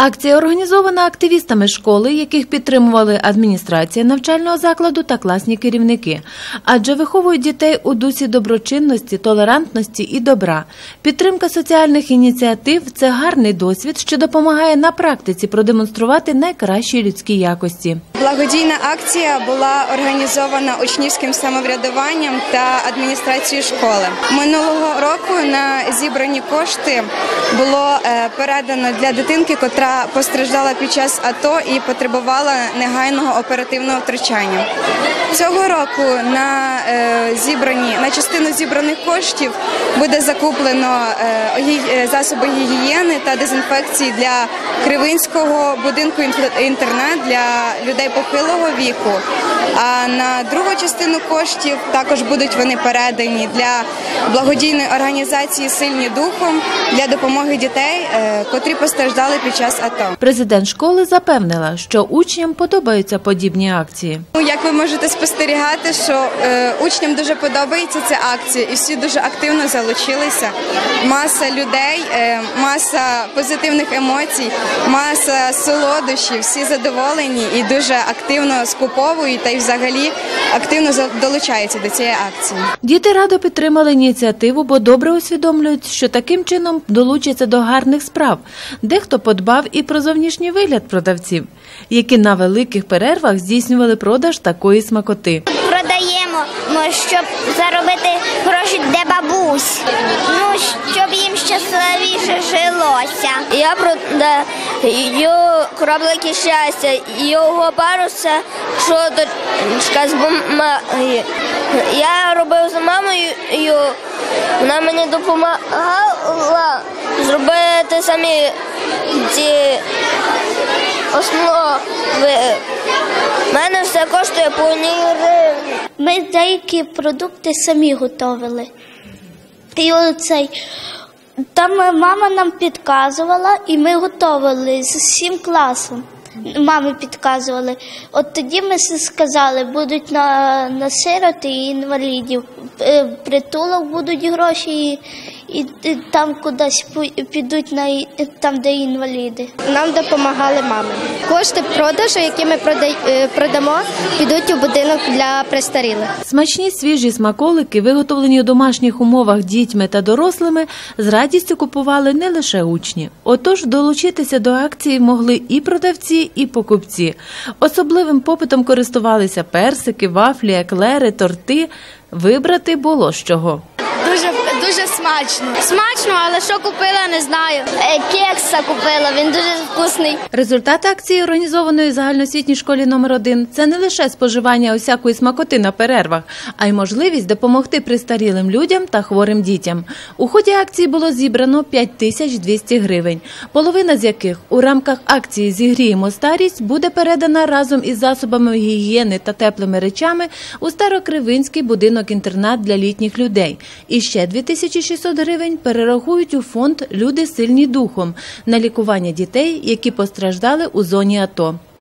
Акція організована активістами школи, яких підтримували адміністрація навчального закладу та класні керівники, адже виховують дітей у дусі доброчинності, толерантності і добра. Підтримка соціальних ініціатив це гарний досвід, що допомагає на практиці продемонструвати найкращі людські якості. Благодійна акція була організована учнівським самоврядуванням та адміністрацією школи. Минулого року на зібрані кошти було е, передано для дитинки, котра постраждала під час АТО і потребувала негайного оперативного втручання. Цього року на е, зібрані на частину зібраних коштів буде закуплено е, е, засоби гігієни та дезінфекції для Кривинського будинку інтернат для людей похилого віку. А на другу частину коштів також будуть вони передані для благодійної організації Сильні духом для допомоги дітей, котрі постраждали під час. Президент школи запевнила, що учням подобаються подібні акції. Ну, як ви можете спостерігати, що е, учням дуже подобається ця акція, і всі дуже активно залучилися. Маса людей, е, маса позитивних емоцій, маса солодощів, всі задоволені і дуже активно скуповують та й взагалі активно долучаються до цієї акції. Діти радо підтримали ініціативу, бо добре усвідомлюють, що таким чином долучаться до гарних справ. Дехто подбав і про зовнішній вигляд продавців, які на великих перервах здійснювали продаж такої смакоти. продаємо, ну, щоб заробити гроші для бабусь. Ну, щоб їм щасливіше жилося. Я продаю кораблики щастя. Його паруса, що дочка з бумаги. Я робив з мамою, вона мені допомагала зробити самі ці основи. Мене все коштує по. Ми деякі продукти самі готували. І оцей. Там мама нам підказувала, і ми готували з всім класом. Мами підказували. От тоді ми сказали, будуть на, на сироти і інвалідів. Е, Притулок будуть гроші, і, і, там кудись підуть на там, де інваліди. Нам допомагали мами. Кошти продажу, які ми е, продамо, підуть у будинок для престарілих. Смачні свіжі смаколики, виготовлені у домашніх умовах дітьми та дорослими, з радістю купували не лише учні. Отож, долучитися до акції могли і продавці, і покупці. Особливим попитом користувалися персики, вафлі, еклери, торти. Вибрати було з чого. Смачно. Смачно, але що купила, не знаю. Кекса купила, він дуже вкусний. Результат акції, організованої в загальноосвітній школі номер 1 це не лише споживання усякої смакоти на перервах, а й можливість допомогти престарілим людям та хворим дітям. У ході акції було зібрано 5200 гривень, половина з яких у рамках акції Зігріємо старість буде передана разом із засобами гігієни та теплими речами у Старокривинський будинок-інтернат для літніх людей. І ще 2600 гривень перерахують у фонд Люди сильні духом на лікування дітей, які постраждали у зоні АТО.